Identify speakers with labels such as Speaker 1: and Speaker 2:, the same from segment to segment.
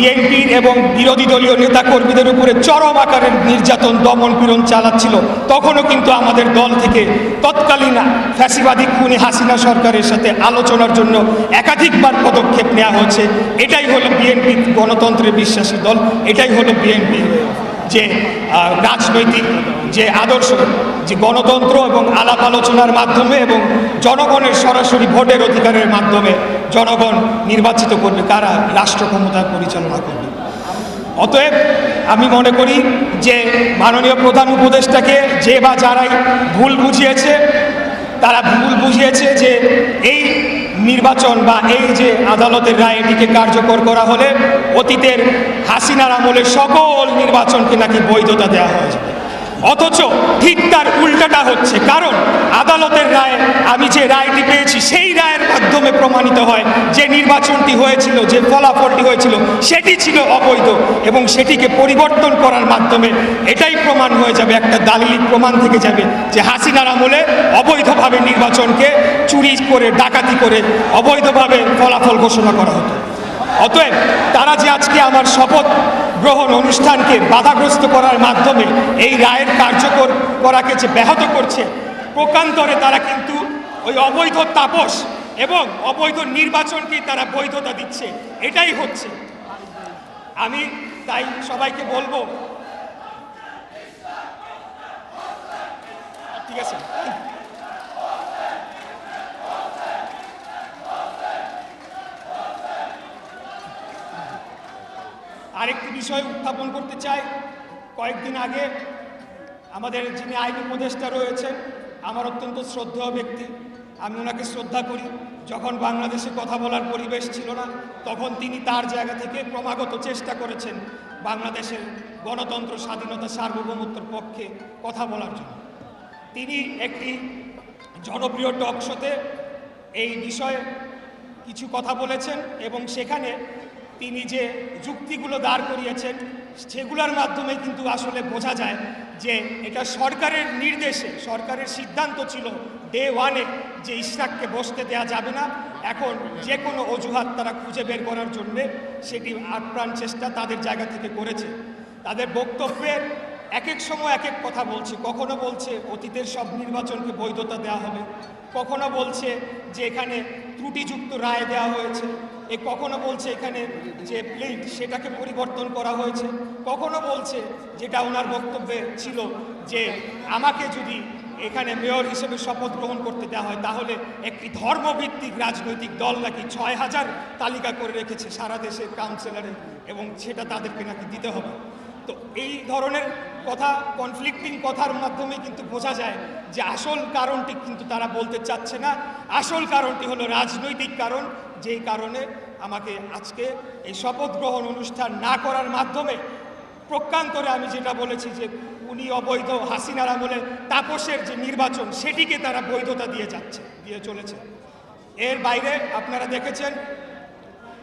Speaker 1: বিএনপির এবং বিরোধী দলীয় নেতাকর্মীদের উপরে চরম আকারের নির্যাতন, দমন পীড়ন চালাচ্ছিল। তখনও কিন্তু আমাদের দল থেকে তৎকালীন ফ্যাসিবাদী খুনি হাসিনা সরকারের সাথে আলোচনার জন্য একাধিকবার পদক্ষেপ নেওয়া হয়েছে। এটাই হলো বিএনপি গণতন্ত্রে বিশ্বাসী দল, এটাই হলো বিএনপি। যে রাজনৈতিক যে আদর্শ, যে গণতন্ত্র এবং আলাপ আলোচনার মাধ্যমে এবং জনগণের সরাসরি ভোটের অধিকারের মাধ্যমে জনগণ নির্বাচিত করবে, কারা? রাষ্ট্র ক্ষমতা পরিচালনা করবে। অতএব আমি মনে করি যে মাননীয় প্রধান উপদেষ্টাকে যে বা যারাই ভুল বুঝিয়েছে, তারা ভুল বুঝিয়েছে যে এই নির্বাচন বা এই যে আদালতের রায় এটিকে কার্যকর করা হলে অতীতের হাসিনার আমলের সকল নির্বাচনকে নাকি বৈধতা দেওয়া হয়ে যাবে। অথচ ঠিক তার উল্টাটা হচ্ছে। কারণ আদালতের রায়, আমি যে রায়টি পেয়েছি, সেই রায়ের মাধ্যমে প্রমাণিত হয় যে নির্বাচনটি হয়েছিল, যে ফলাফলটি হয়েছিল, সেটি ছিল অবৈধ এবং সেটিকে পরিবর্তন করার মাধ্যমে এটাই প্রমাণ হয়ে যাবে, একটা দালিলিক প্রমাণ থেকে যাবে যে হাসিনার আমলে অবৈধভাবে নির্বাচনকে করে, ডাকাতি করে অবৈধভাবে ফলাফল ঘোষণা করা হতো। অতএব তারা যে আজকে আমার শপথ গ্রহণ অনুষ্ঠানকে বাধাগ্রস্ত করার মাধ্যমে এই রায়ের কার্যকর করাকে যে ব্যাহত করছে, প্রকান্তরে তারা কিন্তু ওই অবৈধ তাপস এবং অবৈধ নির্বাচনকেই তারা বৈধতা দিচ্ছে। এটাই হচ্ছে। আমি তাই সবাইকে বলব, ঠিক আছে? বিষয় উত্থাপন করতে চাই। কয়েকদিন আগে আমাদের যিনি আইন উপদেষ্টা রয়েছেন, আমার অত্যন্ত শ্রদ্ধেয় ব্যক্তি। আমি ওনাকে শ্রদ্ধা করি। যখন বাংলাদেশে কথা বলার পরিবেশ ছিল না, তখন তিনি তার জায়গা থেকে ক্রমাগত চেষ্টা করেছেন বাংলাদেশের গণতন্ত্র, স্বাধীনতা, সার্বভৌমত্বর পক্ষে কথা বলার জন্য। তিনি একটি জনপ্রিয় টক শোতে এই বিষয়ে কিছু কথা বলেছেন এবং সেখানে তিনি যে যুক্তিগুলো দাঁড় করিয়েছেন, সেগুলোর মাধ্যমে কিন্তু আসলে বোঝা যায় যে এটা সরকারের নির্দেশে, সরকারের সিদ্ধান্ত ছিল ডে ওয়ানে যে ইশরাককে বসতে দেওয়া যাবে না। এখন যে কোনো অজুহাত তারা খুঁজে বের করার জন্যে সেটি আপ্রাণ চেষ্টা তাদের জায়গা থেকে করেছে। তাদের বক্তব্যের এক এক সময় এক এক কথা বলছে। কখনো বলছে অতীতের সব নির্বাচনকে বৈধতা দেওয়া হবে। কখনো বলছে যে এখানে ত্রুটিযুক্ত রায় দেওয়া হয়েছে। এ কখনো বলছে এখানে যে প্লেট সেটাকে পরিবর্তন করা হয়েছে? কখনো বলছে যেটা ওনার বক্তব্যে ছিল যে আমাকে যদি এখানে মেয়র হিসেবে শপথ গ্রহণ করতে দেওয়া হয়, তাহলে একটি ধর্মভিত্তিক রাজনৈতিক দল নাকি ছয় হাজার তালিকা করে রেখেছে সারা দেশের কাউন্সিলরে এবং সেটা তাদেরকে নাকি দিতে হবে। তো এই ধরনের কথা কনফ্লিক্টিং কথার মাধ্যমে কিন্তু বোঝা যায় যে আসল কারণটি কিন্তু তারা বলতে চাচ্ছে না। আসল কারণটি হলো রাজনৈতিক কারণ, যেই কারণে আমাকে আজকে এই শপথ গ্রহণ অনুষ্ঠান না করার মাধ্যমে প্রকান্তরে আমি যেটা বলেছি যে উনি অবৈধ হাসিনার আমলে তাপসের যে নির্বাচন, সেটিকে তারা বৈধতা দিয়ে যাচ্ছে, দিয়ে চলেছে। এর বাইরে আপনারা দেখেছেন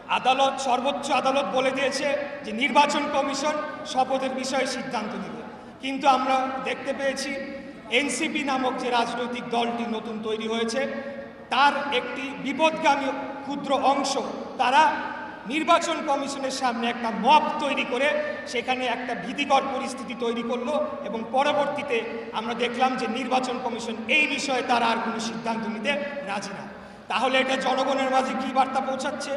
Speaker 1: আদালত, সর্বোচ্চ আদালত বলে দিয়েছে যে নির্বাচন কমিশন শপথের বিষয়ে সিদ্ধান্ত নেবে। কিন্তু আমরা দেখতে পেয়েছি এনসিপি নামক যে রাজনৈতিক দলটি নতুন তৈরি হয়েছে, তার একটি বিপদগামী ক্ষুদ্র অংশ, তারা নির্বাচন কমিশনের সামনে একটা মব তৈরি করে, সেখানে একটা ভীতিকর পরিস্থিতি তৈরি করল এবং পরবর্তীতে আমরা দেখলাম যে নির্বাচন কমিশন এই বিষয়ে তারা আর কোনো সিদ্ধান্ত নিতে রাজি না। তাহলে এটা জনগণের মাঝে কী বার্তা পৌঁছাচ্ছে?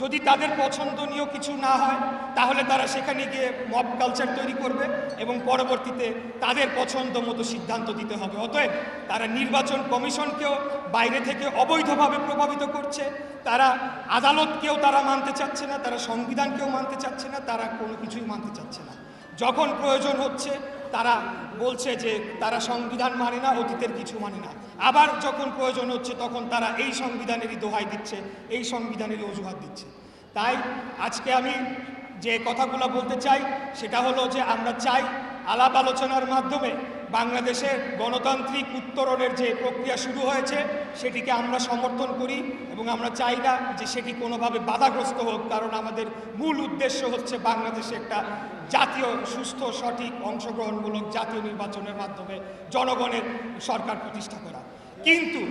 Speaker 1: যদি তাদের পছন্দনীয় কিছু না হয়, তাহলে তারা সেখানে গিয়ে মব কালচার তৈরি করবে এবং পরবর্তীতে তাদের পছন্দ মতো সিদ্ধান্ত দিতে হবে। অতএব তারা নির্বাচন কমিশনকেও বাইরে থেকে অবৈধভাবে প্রভাবিত করছে। তারা আদালতকেও তারা মানতে চাচ্ছে না, তারা সংবিধানকেও মানতে চাচ্ছে না, তারা কোনো কিছুই মানতে চাচ্ছে না। যখন প্রয়োজন হচ্ছে তারা বলছে যে তারা সংবিধান মানে না, অতীতের কিছু মানে না। আবার যখন প্রয়োজন হচ্ছে তখন তারা এই সংবিধানেরই দোহাই দিচ্ছে, এই সংবিধানেরই অজুহাত দিচ্ছে। তাই আজকে আমি যে কথাগুলো বলতে চাই, সেটা হলো যে আমরা চাই আলাপ আলোচনার মাধ্যমে বাংলাদেশের গণতান্ত্রিক উত্তরণের যে প্রক্রিয়া শুরু হয়েছে, সেটিকে আমরা সমর্থন করি এবং আমরা চাই না যে সেটি কোনোভাবে বাধাগ্রস্ত হোক, কারণ আমাদের মূল উদ্দেশ্য হচ্ছে বাংলাদেশে একটা জাতীয়, সুস্থ, সঠিক অংশগ্রহণমূলক জাতীয় নির্বাচনের মাধ্যমে জনগণের সরকার প্রতিষ্ঠা করা। কিন্তু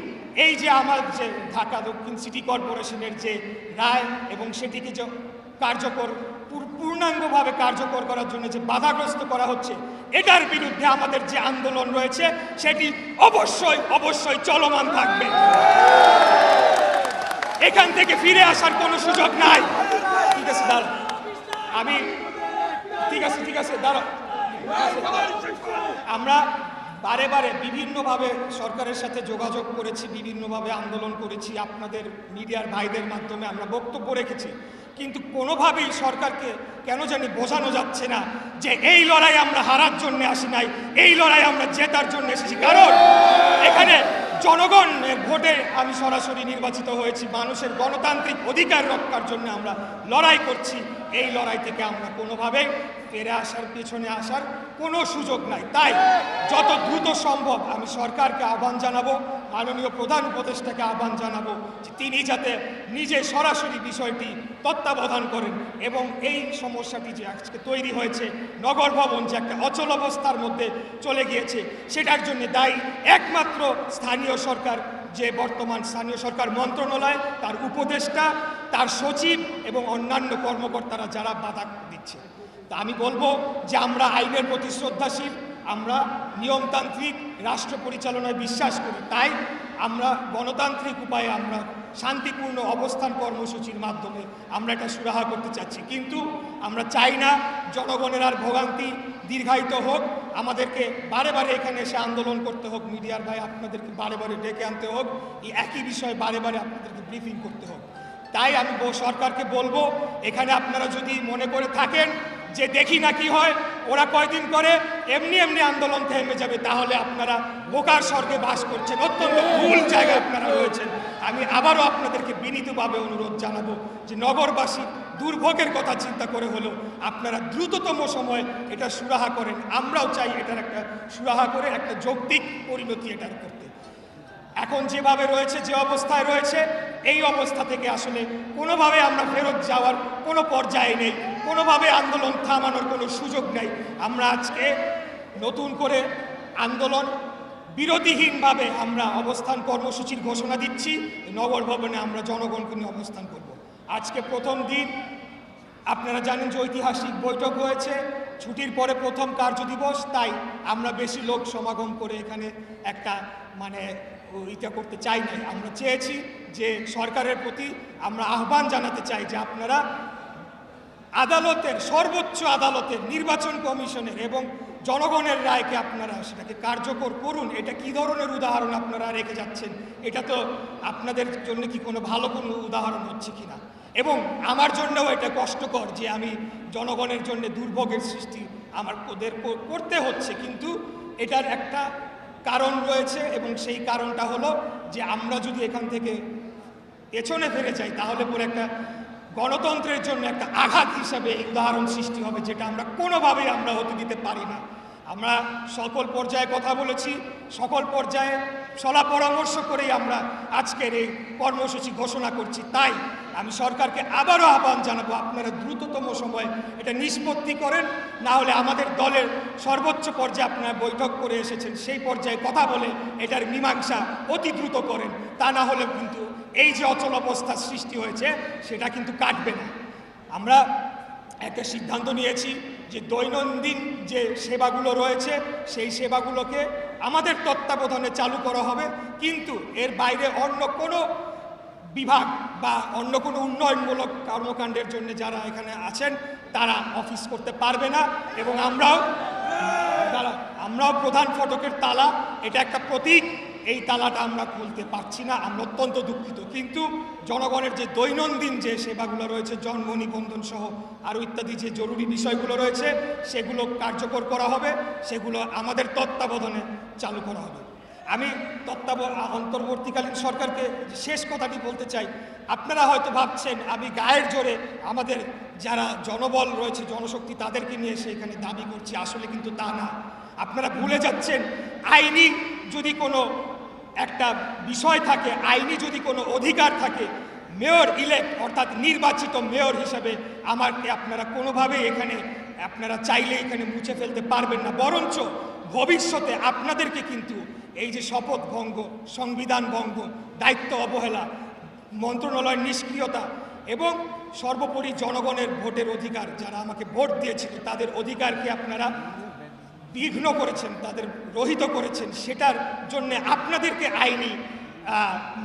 Speaker 1: এই যে আমার যে ঢাকা দক্ষিণ সিটি কর্পোরেশনের যে রায় এবং সেটিকে যে কার্যকর পূর্ণাঙ্গভাবে কার্যকর করার জন্য যে বাধাগ্রস্ত করা হচ্ছে, এটার বিরুদ্ধে আমাদের যে আন্দোলন রয়েছে, সেটি অবশ্যই অবশ্যই চলমান থাকবে। এখান থেকে ফিরে আসার কোনো সুযোগ নাই। ঠিক আছে দাঁড়া আমি ঠিক আছে ঠিক আছে দাঁড়া আমরা বারে বারে বিভিন্নভাবে সরকারের সাথে যোগাযোগ করেছি, বিভিন্নভাবে আন্দোলন করেছি, আপনাদের মিডিয়ার ভাইদের মাধ্যমে আমরা বক্তব্য রেখেছি। কিন্তু কোনোভাবেই সরকারকে কেন জানি বোঝানো যাচ্ছে না যে এই লড়াই আমরা হারার জন্য আসি নাই, এই লড়াই আমরা জেতার জন্য এসেছি। কারণ এখানে জনগণের ভোটে আমি সরাসরি নির্বাচিত হয়েছি, মানুষের গণতান্ত্রিক অধিকার রক্ষার জন্য আমরা লড়াই করছি, এই লড়াই থেকে আমরা কোনোভাবেই ফিরে আসার পেছনে আসার কোনো সুযোগ নাই। তাই যত দ্রুত সম্ভব আমি সরকারকে আহ্বান জানাব, মাননীয় প্রধান উপদেষ্টাকে আহ্বান জানাব যে তিনি যাতে নিজে সরাসরি বিষয়টি তত্ত্বাবধান করেন এবং এই সমস্যাটি যে আজকে তৈরি হয়েছে, নগর ভবন যে একটা অচল অবস্থার মধ্যে চলে গিয়েছে, সেটার জন্য দায়ী একমাত্র স্থানীয় সরকার, যে বর্তমান স্থানীয় সরকার মন্ত্রণালয়, তার উপদেষ্টা, তার সচিব এবং অন্যান্য কর্মকর্তারা যারা বাধা দিচ্ছে। তা আমি বলব যে আমরা আইনের প্রতি শ্রদ্ধাশীল, আমরা নিয়মতান্ত্রিক রাষ্ট্র পরিচালনায় বিশ্বাস করি। তাই আমরা গণতান্ত্রিক উপায়ে আমরা শান্তিপূর্ণ অবস্থান কর্মসূচির মাধ্যমে আমরা এটা সুরাহা করতে চাচ্ছি। কিন্তু আমরা চাই না জনগণের আর ভোগান্তি দীর্ঘায়িত হোক, আমাদেরকে বারে বারে এখানে এসে আন্দোলন করতে হোক, মিডিয়ার ভাই আপনাদেরকে বারে বারে ডেকে আনতে হোক, এই একই বিষয়ে বারে বারে আপনাদেরকে ব্রিফিং করতে হোক। তাই আমি সরকারকে বলব, এখানে আপনারা যদি মনে করে থাকেন যে দেখি না কি হয়, ওরা কয়দিন করে এমনি এমনি আন্দোলন থেমে যাবে। তাহলে আপনারা বোকার স্বর্গে বাস করছেন, অত্যন্ত ভুল জায়গায় আপনারা রয়েছেন। আমি আবারও আপনাদেরকে বিনীতভাবে অনুরোধ জানাব যে নগরবাসী দুর্ভোগের কথা চিন্তা করে হলেও আপনারা দ্রুততম সময়ে এটা সুরাহা করেন। আমরাও চাই এটার একটা সুরাহা করে, একটা যৌক্তিক পরিণতি এটার করতে। এখন যেভাবে রয়েছে, যে অবস্থায় রয়েছে, এই অবস্থা থেকে আসলে কোনোভাবে আমরা ফেরত যাওয়ার কোনো পর্যায়ে নেই। কোনোভাবে আন্দোলন থামানোর কোনো সুযোগ নেই। আমরা আজকে নতুন করে আন্দোলন বিরতিহীনভাবে আমরা অবস্থান কর্মসূচির ঘোষণা দিচ্ছি। নগর ভবনে আমরা জনগণকে নিয়ে অবস্থান করব। আজকে প্রথম দিন, আপনারা জানেন যে ঐতিহাসিক বৈঠক হয়েছে। ছুটির পরে প্রথম কার্য দিবস, তাই আমরা বেশি লোক সমাগম করে এখানে একটা মানে ইটা করতে চাই নাই। আমরা চেয়েছি যে সরকারের প্রতি আমরা আহ্বান জানাতে চাই যে আপনারা আদালতের, সর্বোচ্চ আদালতের, নির্বাচন কমিশনের এবং জনগণের রায়কে আপনারা সেটাকে কার্যকর করুন। এটা কি ধরনের উদাহরণ আপনারা রেখে যাচ্ছেন? এটা তো আপনাদের জন্য কি কোনো ভালো কোনো উদাহরণ হচ্ছে কিনা? এবং আমার জন্যও এটা কষ্টকর যে আমি জনগণের জন্য দুর্ভোগের সৃষ্টি আমার ওদের কর- করতে হচ্ছে। কিন্তু এটার একটা কারণ রয়েছে এবং সেই কারণটা হলো যে আমরা যদি এখান থেকে পেছনে ফিরে যাই, তাহলে পরে একটা গণতন্ত্রের জন্য একটা আঘাত হিসাবে এই উদাহরণ সৃষ্টি হবে, যেটা আমরা কোনোভাবেই আমরা হতে দিতে পারি না। আমরা সকল পর্যায়ে কথা বলেছি, সকল পর্যায়ে সলা পরামর্শ করেই আমরা আজকের এই কর্মসূচি ঘোষণা করছি। তাই আমি সরকারকে আবারও আহ্বান জানাব, আপনারা দ্রুততম সময়ে এটা নিষ্পত্তি করেন, না হলে আমাদের দলের সর্বোচ্চ পর্যায়ে আপনারা বৈঠক করে এসেছেন, সেই পর্যায়ে কথা বলে এটার মীমাংসা অতি দ্রুত করেন। তা না হলে কিন্তু এই যে অচল অবস্থার সৃষ্টি হয়েছে, সেটা কিন্তু কাটবে না। আমরা একটা সিদ্ধান্ত নিয়েছি যে দৈনন্দিন যে সেবাগুলো রয়েছে, সেই সেবাগুলোকে আমাদের তত্ত্বাবধানে চালু করা হবে। কিন্তু এর বাইরে অন্য কোনো বিভাগ বা অন্য কোনো উন্নয়নমূলক কর্মকাণ্ডের জন্য যারা এখানে আছেন, তারা অফিস করতে পারবে না এবং আমরাও আমরাও প্রধান ফটকের তালা, এটা একটা প্রতীক। এই তালাটা আমরা খুলতে পারছি না, আমরা অত্যন্ত দুঃখিত। কিন্তু জনগণের যে দৈনন্দিন যে সেবাগুলো রয়েছে, জন্ম, নিবন্ধন সহ আরও ইত্যাদি যে জরুরি বিষয়গুলো রয়েছে, সেগুলো কার্যকর করা হবে, সেগুলো আমাদের তত্ত্বাবধানে চালু করা হবে। আমি তত্ত্বাব, অন্তর্বর্তীকালীন সরকারকে শেষ কথাটি বলতে চাই, আপনারা হয়তো ভাবছেন, আমি গায়ের জোরে আমাদের যারা জনবল রয়েছে, জনশক্তি তাদেরকে নিয়ে এসে এখানে দাবি করছি, আসলে কিন্তু তা না। আপনারা ভুলে যাচ্ছেন, আইনি যদি কোনো একটা বিষয় থাকে, আইনি যদি কোনো অধিকার থাকে, মেয়র ইলেক্ট অর্থাৎ নির্বাচিত মেয়র হিসাবে আমাকে আপনারা কোনোভাবেই এখানে, আপনারা চাইলে এখানে মুছে ফেলতে পারবেন না। বরঞ্চ ভবিষ্যতে আপনাদেরকে কিন্তু এই যে শপথ ভঙ্গ, সংবিধান ভঙ্গ, দায়িত্ব অবহেলা, মন্ত্রণালয়ের নিষ্ক্রিয়তা এবং সর্বোপরি জনগণের ভোটের অধিকার, যারা আমাকে ভোট দিয়েছিল, তাদের অধিকারকে আপনারা বিঘ্ন করেছেন, তাদের রহিত করেছেন, সেটার জন্য আপনাদেরকে আইনি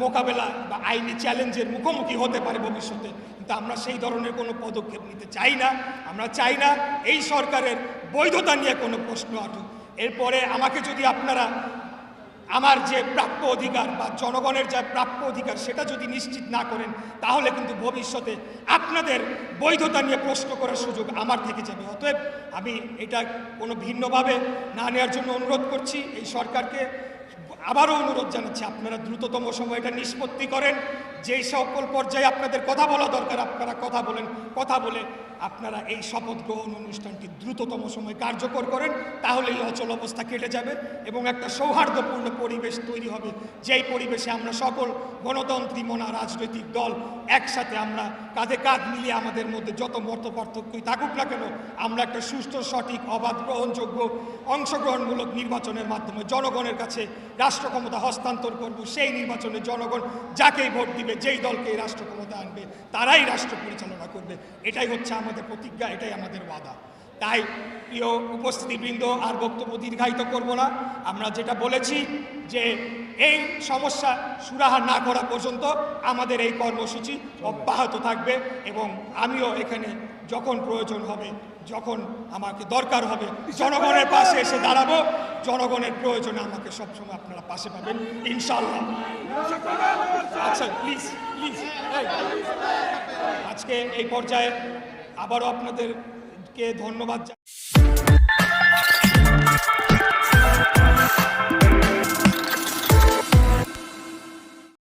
Speaker 1: মোকাবেলা বা আইনি চ্যালেঞ্জের মুখোমুখি হতে পারে ভবিষ্যতে। কিন্তু আমরা সেই ধরনের কোনো পদক্ষেপ নিতে চাই না। আমরা চাই না এই সরকারের বৈধতা নিয়ে কোনো প্রশ্ন আটুক। এরপরে আমাকে যদি আপনারা আমার যে প্রাপ্য অধিকার বা জনগণের যা প্রাপ্য অধিকার সেটা যদি নিশ্চিত না করেন, তাহলে কিন্তু ভবিষ্যতে আপনাদের বৈধতা নিয়ে প্রশ্ন করার সুযোগ আমার থেকে যাবে। অতএব আমি এটা কোনো ভিন্নভাবে না নেওয়ার জন্য অনুরোধ করছি। এই সরকারকে আবারও অনুরোধ জানাচ্ছি, আপনারা দ্রুততম সময়টা নিষ্পত্তি করেন। যেই সকল পর্যায়ে আপনাদের কথা বলা দরকার, আপনারা কথা বলেন, কথা বলে আপনারা এই শপথ গ্রহণ অনুষ্ঠানটি দ্রুততম সময় কার্যকর করেন তাহলে এই অচল অবস্থা কেটে যাবে এবং একটা সৌহার্দ্যপূর্ণ পরিবেশ তৈরি হবে, যেই পরিবেশে আমরা সকল গণতন্ত্রী, মনা রাজনৈতিক দল একসাথে আমরা কাঁধে কাঁধ মিলিয়ে আমাদের মধ্যে যত মত পার্থক্যই থাকুক না কেন, আমরা একটা সুস্থ সঠিক, অবাধ, গ্রহণযোগ্য, অংশগ্রহণমূলক নির্বাচনের মাধ্যমে জনগণের কাছে রাষ্ট্র ক্ষমতা হস্তান্তর করব, সেই নির্বাচনে জনগণ যাকেই ভোট দিবে, যেই দলকে রাষ্ট্র ক্ষমতা আনবে, তারাই রাষ্ট্র পরিচালনা করবে। এটাই হচ্ছে আমাদের প্রতিজ্ঞা, এটাই আমাদের ওয়াদা। তাই প্রিয় উপস্থিতিবৃন্দ, আর বক্তব্য দীর্ঘায়িত করব না। আমরা যেটা বলেছি যে, এই সমস্যা সুরাহা না করা পর্যন্ত আমাদের এই কর্মসূচি অব্যাহত থাকবে এবং আমিও এখানে যখন প্রয়োজন হবে, যখন আমাকে দরকার হবে, জনগণের পাশে এসে দাঁড়াবো। জনগণের প্রয়োজনে আমাকে সবসময় আপনারা পাশে পাবেন ইনশাল্লাহ আচ্ছা প্লিজ প্লিজ আজকে এই পর্যায়ে আবারও আপনাদেরকে ধন্যবাদ